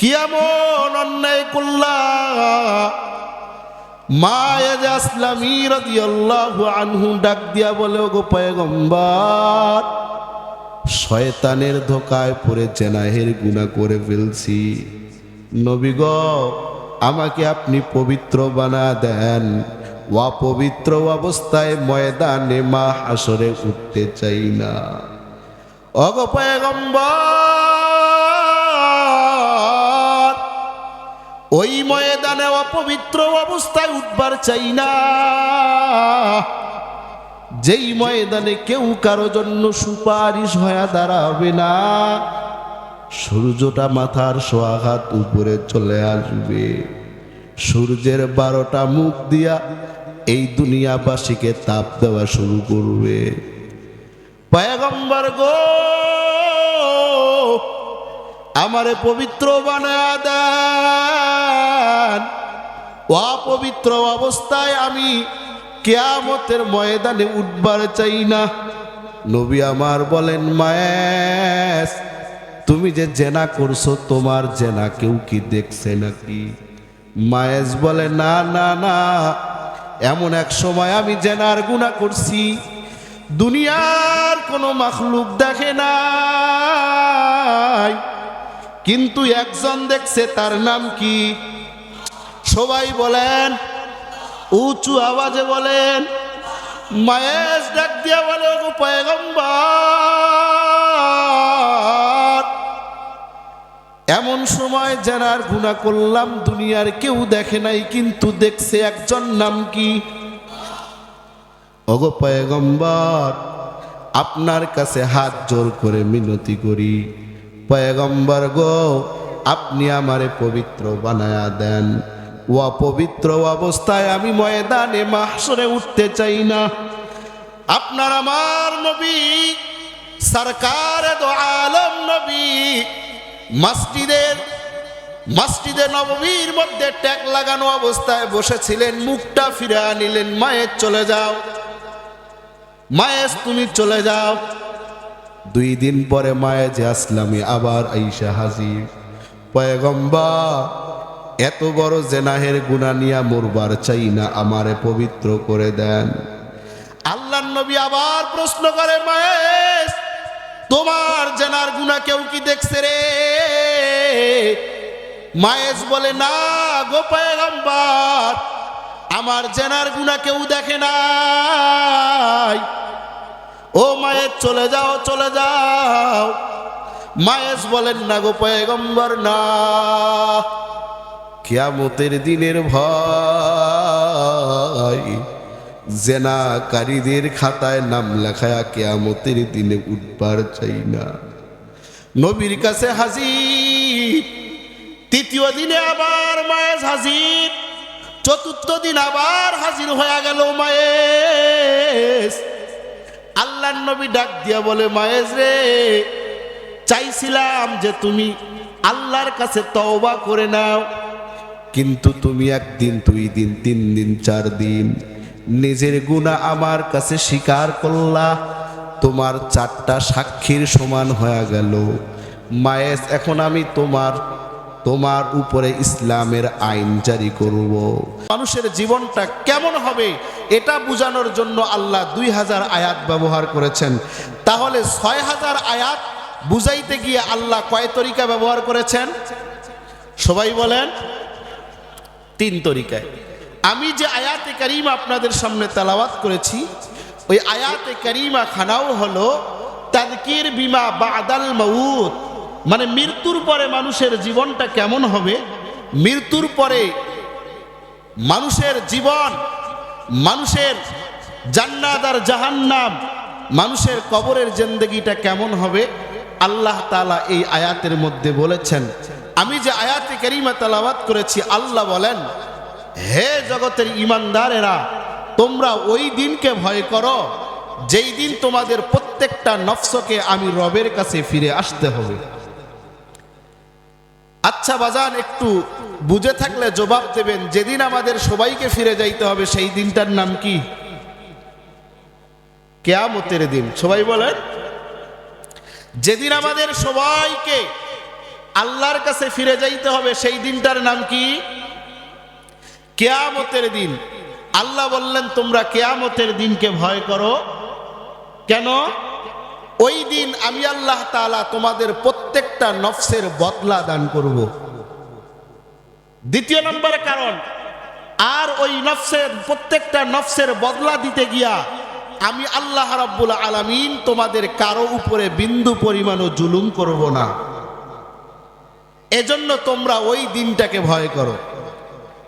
কি অন্যায় করলা। রাদিয়াল্লাহু আনহু ডাক দিয়া বলে শয়তানের ধোকায় পড়ে জেনাহের গুনাহ করে ফেলছি। নবী গ, আমাকে আপনি পবিত্র বানা দেন। ওয়া পবিত্র অবস্থায় ময়দানে মা হাসরে উঠতে চাই না। অগ ওই ময়দানে অপবিত্র অবস্থায় উঠবার চাই না। যেই ময়দানে কেউ কারও জন্য সুপারিশ হয়ে দাঁড়াবে না, সূর্যটা মাথার সোয়াঘাত উপরে চলে আসবে। সূর্যের বারোটা মুখ দিয়া এই দুনিয়াবাসীকে তাপ দেওয়া শুরু করবে। পয়গম্বর গো, আমারে পবিত্র বানায়া দেন অপবিত্র অবস্থায় আমি কেয়ামতের ময়দানে উঠবার চাই না। নবী আমার বলেন, মায়েস, তুমি যে জেনা করছ, তোমার জেনা কেউ কি দেখছে নাকি? মায়েস বলে, না না না, এমন এক সময় আমি জেনার গুণা করছি। দুনিয়ার কোনো মাখলুক দেখে নাই। কিন্তু একজন দেখছে, তার নাম কি? সবাই বলেন, উঁচু আওয়াজে বলেন মায়েস ডাক দিয়া বলে পয়গম্বর, এমন সময় জানার গুণা করলাম, দুনিয়ার কেউ দেখে নাই, কিন্তু দেখছে একজন নাম কি? ওগো পয়গম্বর, আপনার কাছে হাত জোর করে মিনতি করি। পয়গম্বর গো, আপনি আমারে পবিত্র বানায়া দেন। ও পবিত্র অবস্থায় আমি ময়দানে মাহসরে উঠতে চাই না। আপনার আমার নবী, সরকার আলম নবী মসজিদের মসজিদে নববীর মধ্যে ট্যাগ লাগানো অবস্থায় বসেছিলেন, মুখটা ফিরে আনিলেন মায়ের চলে যাও। মায়েস তুমি চলে যাও। দুই দিন পরে মায়ে যে আসলামী, আবার আইসা হাজির। পয়গম্বা এত বড় জেনাহের গুণা নিয়া মরবার চাই না, আমারে পবিত্র করে দেন। আল্লাহ নবী আবার প্রশ্ন করে, মায়েস, তোমার জেনার গুণা কেউ কি দেখছে রে? মায়েস বলে, না গো পয়গম্বর, আমার জেনার গুণা কেউ দেখে নাই। ও মায়ের চলে যাও চলে যাও। মায়েস বলেন, না গো পয়গম্বর, না। কিয়ামতের দিনের ভয়। জেনাকারীদের খাতায় নাম লেখায়া কেয়ামতের দিনে উঠবার চাই না। নবীর কাছে হাজির, তৃতীয় দিনে আবার মায়েস হাজির, চতুর্থ দিন আবার হাজির হয়ে গেল মায়েস আল্লাহ নবী ডাক দিয়া বলে মায়েস রে, চাইছিলাম যে তুমি আল্লাহর কাছে তওবা করে নাও। কিন্তু তুমি একদিন, দুই দিন, তিন দিন, চার দিন নিজের গুণা আমার কাছে স্বীকার করলা। তোমার চারটা সাক্ষীর সমান হয়ে গেল। মায়েস, এখন আমি তোমার তোমার উপরে ইসলামের আইন জারি করব। মানুষের জীবনটা কেমন হবে এটা বোঝানোর জন্য আল্লাহ দুই হাজার আয়াত ব্যবহার করেছেন। তাহলে ছয় হাজার আয়াত বুঝাইতে গিয়ে আল্লাহ কয় তরিকা ব্যবহার করেছেন? সবাই বলেন তিন তরিকায়। আমি যে আয়াতে কারিমা আপনাদের সামনে তেলাওয়াত করেছি, ওই আয়াতে কারিমা খানাও হলো, তাদকির বিমা বাদাল মউত। মানে মৃত্যুর পরে মানুষের জীবনটা কেমন হবে? মৃত্যুর পরে মানুষের জীবন, মানুষের জান্নাত আর জাহান্নাম, মানুষের কবরের জিন্দগিটা কেমন হবে? আল্লাহ তাআলা এই আয়াতের মধ্যে বলেছেন আমি যে আয়াতে কারিমা তেলাওয়াত করেছি, আল্লাহ বলেন, হে জগতের ইমানদারেরা, তোমরা ওই দিনকে ভয় করো, যেই দিন তোমাদের প্রত্যেকটা নফসকে আমি রবের কাছে ফিরে আসতে হবে। আচ্ছা বাজান, একটু বুঝে থাকলে জবাব দেবেন, যেদিন আমাদের সবাইকে ফিরে যাইতে হবে, সেই দিনটার নাম কি? কেয়ামতের দিন, সবাই বলেন। যেদিন আমাদের সবাইকে আল্লাহর কাছে ফিরে যাইতে হবে, সেই দিনটার নাম কি? কেয়ামতের দিন। আল্লাহ বললেন, তোমরা কেয়ামতের দিনকে ভয় করো। কেন? ওই দিন আমি আল্লাহ তাআলা তোমাদের প্রত্যেকটা নফসের বদলা দান করব। দ্বিতীয় নম্বর কারণ, আর ওই নফসের, প্রত্যেকটা নফসের বদলা দিতে গিয়া আমি আল্লাহ রাব্বুল আলামিন তোমাদের কারও উপরে বিন্দু পরিমাণও জুলুম করব না। এজন্য তোমরা ওই দিনটাকে ভয় করো।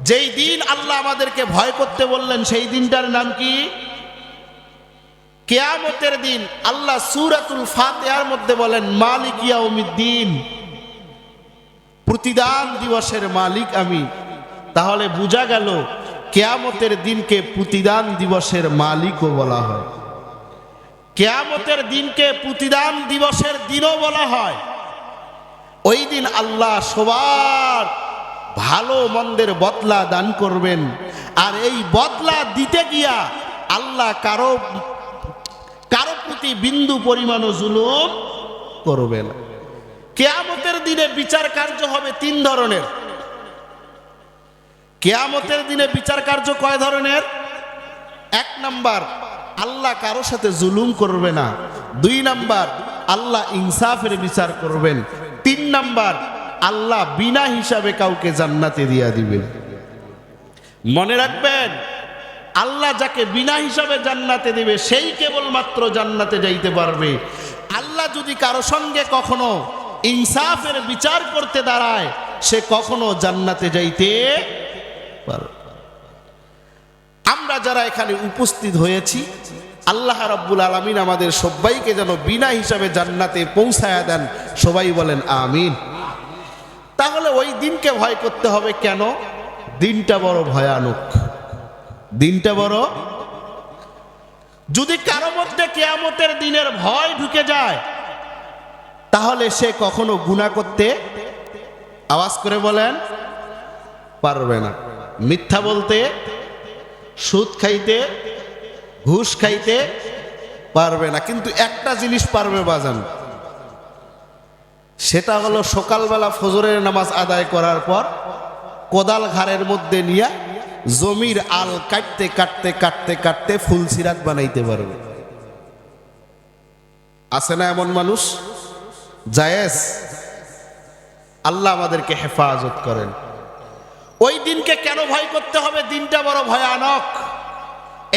যেই দিন আল্লাহ আমাদেরকে ভয় করতে বললেন, সেই দিনটার নাম কি? কেয়ামতের দিন আল্লাহ সুরাতুল ফাতিহার মধ্যে বলেন, মালিক ইয়াউমিদ্দিন। প্রতিদান দিবসের মালিক আমি। তাহলে বোঝা গেল, কেয়ামতের দিনকে প্রতিদান দিবসের মালিকও বলা হয়। কেয়ামতের দিনকে প্রতিদান দিবসের দিনও বলা হয়। ওই দিন আল্লাহ সবার ভালো মন্দের বদলা দান করবেন। আর এই বদলা দিতে গিয়া আল্লাহ কারও কারও প্রতি বিন্দু পরিমাণও জুলুম করবে না। কেয়ামতের দিনে বিচার কার্য হবে তিন ধরনের। কেয়ামতের দিনে বিচার কার্য কয় ধরনের? এক নাম্বার, আল্লাহ কারও সাথে জুলুম করবে না। দুই নাম্বার, আল্লাহ ইনসাফের বিচার করবেন। তিন নাম্বার, আল্লাহ বিনা হিসাবে কাউকে জান্নাতে দিয়া দিবেন। মনে রাখবেন, আল্লাহ যাকে বিনা হিসাবে জান্নাতে দিবে, সেই কেবলমাত্র জান্নাতে যাইতে পারবে। আল্লাহ যদি কারও সঙ্গে কখনো ইনসাফের বিচার করতে দাঁড়ায়, সে কখনো জান্নাতে যাইতে পারবে আমরা যারা এখানে উপস্থিত হয়েছি আল্লাহ রাব্বুল আলমিন আমাদের সবাইকে যেন বিনা হিসাবে জান্নাতে পৌঁছায়া দেন। সবাই বলেন, আমিন। তাহলে ওই দিনকে ভয় করতে হবে কেন? দিনটা বড় ভয়ানক। দিনটা বড়? যদি কারও মধ্যে কেয়ামতের দিনের ভয় ঢুকে যায়, তাহলে সে কখনো গুণা করতে আওয়াজ করে বলেন, পারবে না। মিথ্যা বলতে, সুদ খাইতে ঘুষ খাইতে পারবে না, কিন্তু একটা জিনিস পারবে বাজান। সেটা হলো সকালবেলা ফজরের নামাজ আদায় করার পর কোদাল ঘাড়ের মধ্যে নিয়ে জমির আল কাটতে কাটতে কাটতে কাটতে ফুল সিরাত বানাইতে পারবে। আছে না এমন মানুষ? জায়েজ? আল্লাহ আমাদেরকে হেফাজত করেন। ওই দিনকে কেন ভয় করতে হবে? দিনটা বড় ভয়ানক।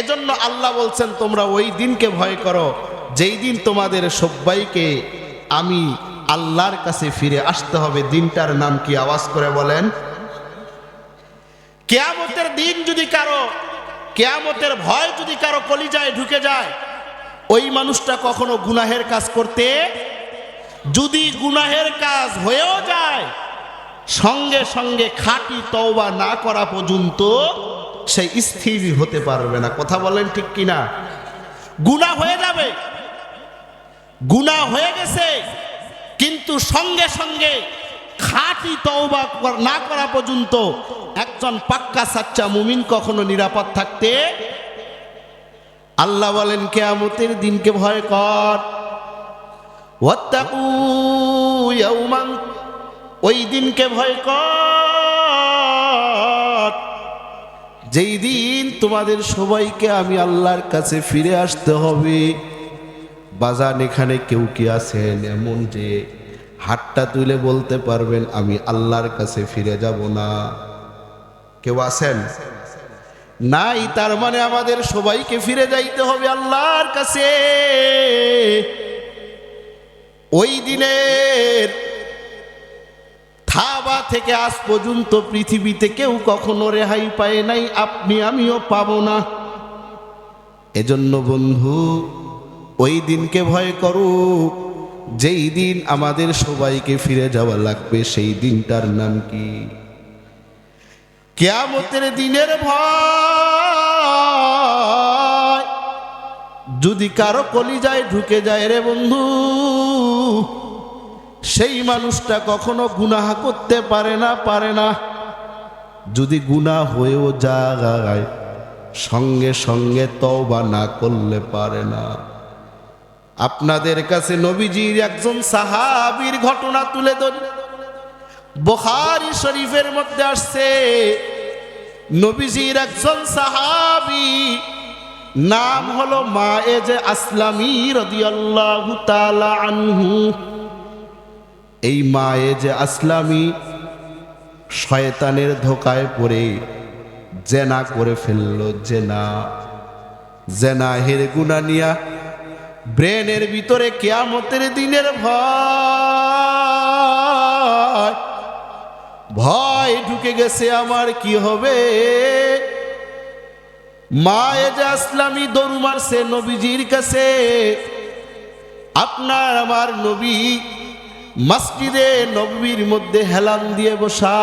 এজন্য আল্লাহ বলছেন, তোমরা ওই দিনকে ভয় করো। যেই দিন তোমাদের সবাইকে আমি আল্লাহর কাছে ফিরে আসতে হবে। দিনটার নাম কি আওয়াজ করে বলেন? কেয়ামতের দিন যদি কারও, কেয়ামতের ভয় যদি কারও কলিজায় ঢুকে যায়, ওই মানুষটা কখনো গুনাহের কাজ করতে, যদি গুনাহের কাজ হয়েও যায়, সঙ্গে সঙ্গে খাঁটি তওবা না করা পর্যন্ত সে স্থির হতে পারবে না। কথা বলেন ঠিক কিনা? গুনাহ হয়ে যাবে। গুনাহ হয়ে গেছে। কিন্তু সঙ্গে সঙ্গে খাঁটি তওবা না করা পর্যন্ত একজন পাক্কা সাচ্চা মুমিন কখনো নিরাপদ থাকতে আল্লাহ বলেন, কেয়ামতের দিনকে ভয় কর। ওই দিনকে ভয় কর। যেই দিন তোমাদের সবাইকে আমি আল্লাহর কাছে ফিরে আসতে হবে। বাজান এখানে কেউ কি আছেন? এমন যে হাতটা তুলে বলতে পারবেন, আমি আল্লাহর কাছে ফিরে যাব না। কেউ আছেন? নাই, তার মানে আমাদের সবাইকে ফিরে যাইতে হবে আল্লাহর কাছে। ওই দিনের থাবা থেকে আজ পর্যন্ত পৃথিবীতে কেউ কখনো রেহাই পায় নাই, আপনি, আমিও পাবো না। এজন্য বন্ধু, ওই দিনকে ভয় করো। যেই দিন আমাদের সবাইকে ফিরে যাওয়া লাগবে, সেই দিনটার নাম কি? কেয়ামতের দিনের ভয় যদি কারও কলিজায় ঢুকে যায় রে বন্ধু সেই মানুষটা কখনো গুনাহ করতে পারে না পারে না। যদি গুনাহ হয়েও যায়, সঙ্গে সঙ্গে তওবা না করলে পারে না। আপনাদের কাছে নবীজির একজন সাহাবীর ঘটনা তুলে ধরি। বুখারী শরীফের মধ্যে আসছে, নবীজির একজন সাহাবী, নাম হলো মায়েজ আসলামী রাদিয়াল্লাহু তাআলা আনহু। এই মায়ে যে আসলামী, শয়তানের ধোকায় পড়ে জেনা করে ফেলল জেনা। জেনাহের গুনা নিয়া ব্রেনের ভিতরে কেয়ামতের দিনের ভয়। ভয় ঢুকে গেছে আমার কি হবে? মা এজা আসলামী দরু মারছে নবীজির কাছে, আপনার আমার নবী মসজিদে নবীর মধ্যে হেলান দিয়ে বসা।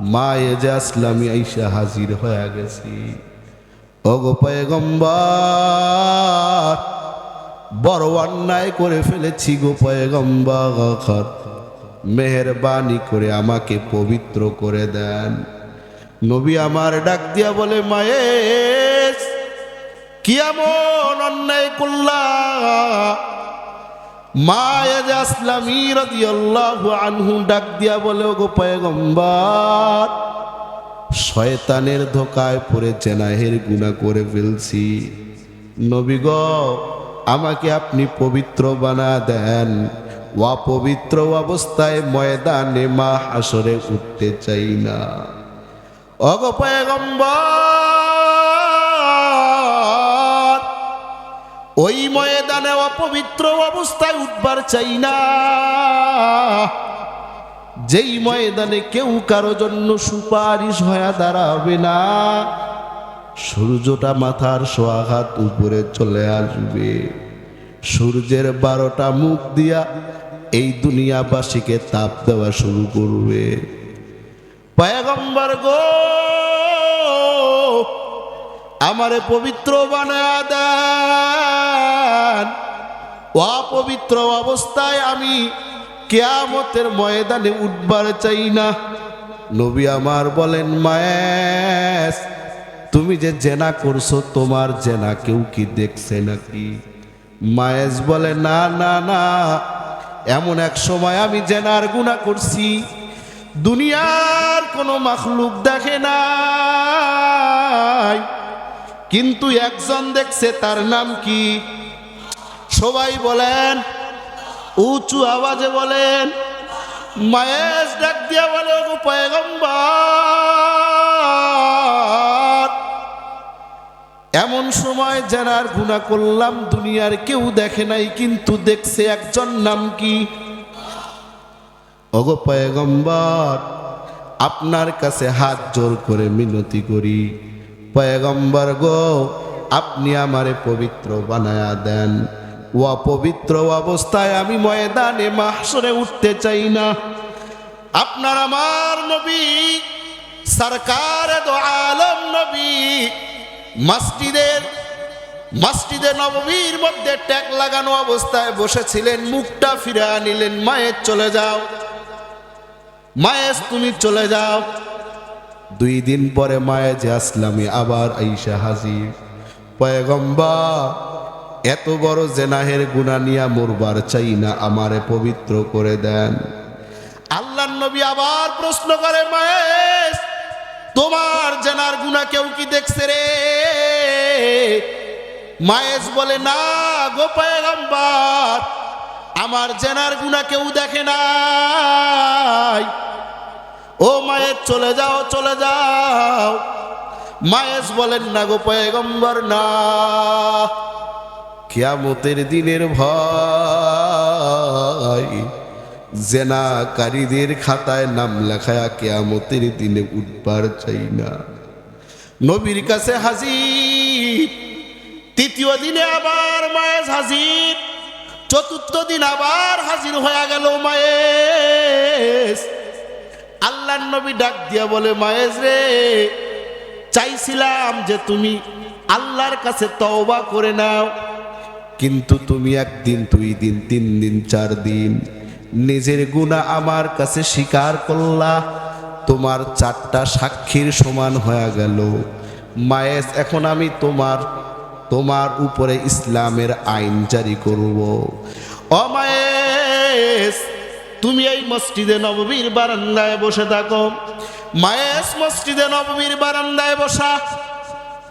মা এজা আসলামী আইসা হাজির হয়ে গেছি। ওগো পয়গম্বর, বড় অন্যায় করে ফেলেছি গো পয়গম্বর। মেহরবানি করে আমাকে পবিত্র করে দেন। নবী আমার ডাক দিয়া বলে, মায়ে, কি এমন অন্যায় করলা? রাদিয়াল্লাহু আনহু ডাক দিয়া বলে শয়তানের ধোকায় পড়ে জেনাহের গুণা করে ফেলছি। নবী গ, আমাকে আপনি পবিত্র বানা দেন। অপবিত্র অবস্থায় ময়দানে মা আসরে উঠতে চাই না। অগপয়গম্বর ওই ময়দানে অপবিত্র অবস্থায় উঠবার চাই না। যেই ময়দানে কেউ কারও জন্য সুপারিশ হয়ে দাঁড়াবে না, সূর্যটা মাথার সোয়াঘাত উপরে চলে আসবে। সূর্যের বারোটা মুখ দিয়া এই দুনিয়াবাসীকে তাপ দেওয়া শুরু করবে। পয়গম্বর গো আমারে পবিত্র বানায় দেন। অপবিত্র অবস্থায় আমি কেয়ামতের ময়দানে উঠবার চাই না। নবী আমার বলেন, মায়েস, তুমি যে জেনা করছ, তোমার জেনা কেউ কি দেখছে নাকি? মায়েস বলে, না না না, এমন এক সময় আমি জেনার গুণা করছি। দুনিয়ার কোনো মাখলুক দেখে নাই। কিন্তু একজন দেখছে তার নাম কি? সবাই বলেন, উঁচু আওয়াজে বলেন মায়েস ডাক দিয়া বলে "ওগো পয়গম্বর, এমন সময় জানার গুণা করলাম, দুনিয়ার কেউ দেখে নাই, কিন্তু দেখছে একজন নাম কি? ওগো পয়গম্বর, আপনার কাছে হাত জোর করে মিনতি করি। পয়গম্বর গো, আপনি আমারে পবিত্র বানায়া দেন। ও অপবিত্র অবস্থায় আমি ময়দানে মাহসরে উঠতে চাই না। আপনার আমার নবী, সরকার আলম নবী, মসজিদের, মসজিদে নববীর মধ্যে ট্যাগ লাগানো অবস্থায় বসেছিলেন, মুখটা ফিরে আনিলেন মায়ের চলে যাও। মায়ের তুমি চলে যাও। দুই দিন পরে মায়ে যে আসলামি আবার আইসা হাজির। পয়গম্বা এত বড় জেনাহের গুণা নিয়া মরবার চাই না, আমারে পবিত্র করে দেন। আল্লাহ নবী আবার প্রশ্ন করে, মায়েস, তোমার জেনার গুণা কেউ কি দেখছে রে? মায়েস বলে, না গো পয়গম্বর, আমার জেনার গুণা কেউ দেখে নাই। ও মায়ের চলে যাও চলে যাও। মায়েস বলেন, না গো পয়গম্বর, না। কিয়ামতের দিনের ভয়, জেনাকারীদের খাতায় নাম লেখায়া কেয়ামতের দিনে উঠবার চাই না। নবীর কাছে হাজির, তৃতীয় দিনে আবার মায়েস হাজির, চতুর্থ দিন আবার হাজির হয়ে গেল মায়েস আল্লাহ নবী ডাক দিয়া বলে মায়েস রে, চাইছিলাম যে তুমি আল্লাহর কাছে তওবা করে নাও, কিন্তু তুমি একদিন, দুই দিন, তিন দিন, চার দিন নিজের গুণা আমার কাছে স্বীকার করলা। তোমার চারটা সাক্ষীর সমান হয়ে গেল। মায়েস এখন আমি তোমার তোমার উপরে ইসলামের আইন জারি করব। অমায়েস তুমি এই মসজিদে নববীর বারান্দায় বসে থাকো। মায়েস মসজিদে নববীর বারান্দায় বসা।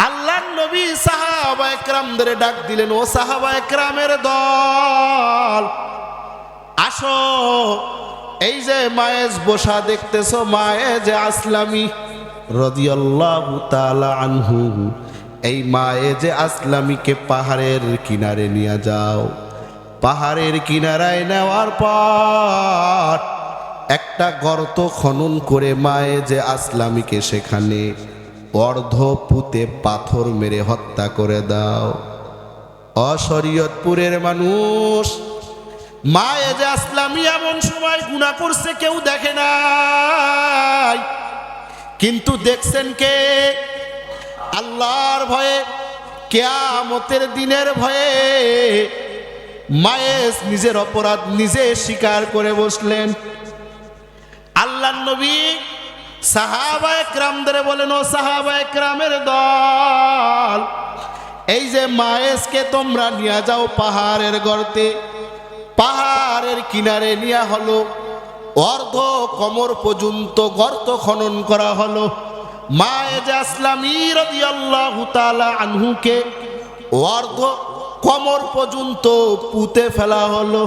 আল্লাহ নবী সাহাবা একরামদের ডাক দিলেন, ও সাহাবা একরামের দল, আসো। এই যে মায়েজ বসা দেখতেছো মায়ে যে আসলামী রদিয়াল্লাহু তাআলা আনহু। এই মায়ে যে আসলামীকে পাহাড়ের কিনারে নিয়ে যাও। পাহাড়ের কিনারায় নেওয়ার পর একটা গর্ত খনন করে মায়ে যে আসলামীকে সেখানে অর্ধ পুঁতে পাথর মেরে হত্যা করে দাও। অশরীয়তপুরের মানুষ মায়ে যে আসলামী এমন সময় গুণা করছে, কেউ দেখে নাই। কিন্তু দেখছেন কে? আল্লাহর ভয়ে, কেয়ামতের দিনের ভয়ে মায়েস নিজের অপরাধ নিজে স্বীকার করে বসলেন। আল্লাহ নবী সাহাবা একরামদের বলেন, ও সাহাবা একরামের দল, এই যে মায়েসকে তোমরা নিয়ে যাও পাহাড়ের গর্তে, পাহাড়ের কিনারে নেওয়া হলো, অর্ধ কমর পর্যন্ত গর্ত খনন করা হলো। মায়েজ আসলামী রাদিয়াল্লাহু তাআলা আনহুকে অর্ধ কমর পর্যন্ত পুঁতে ফেলা হলো।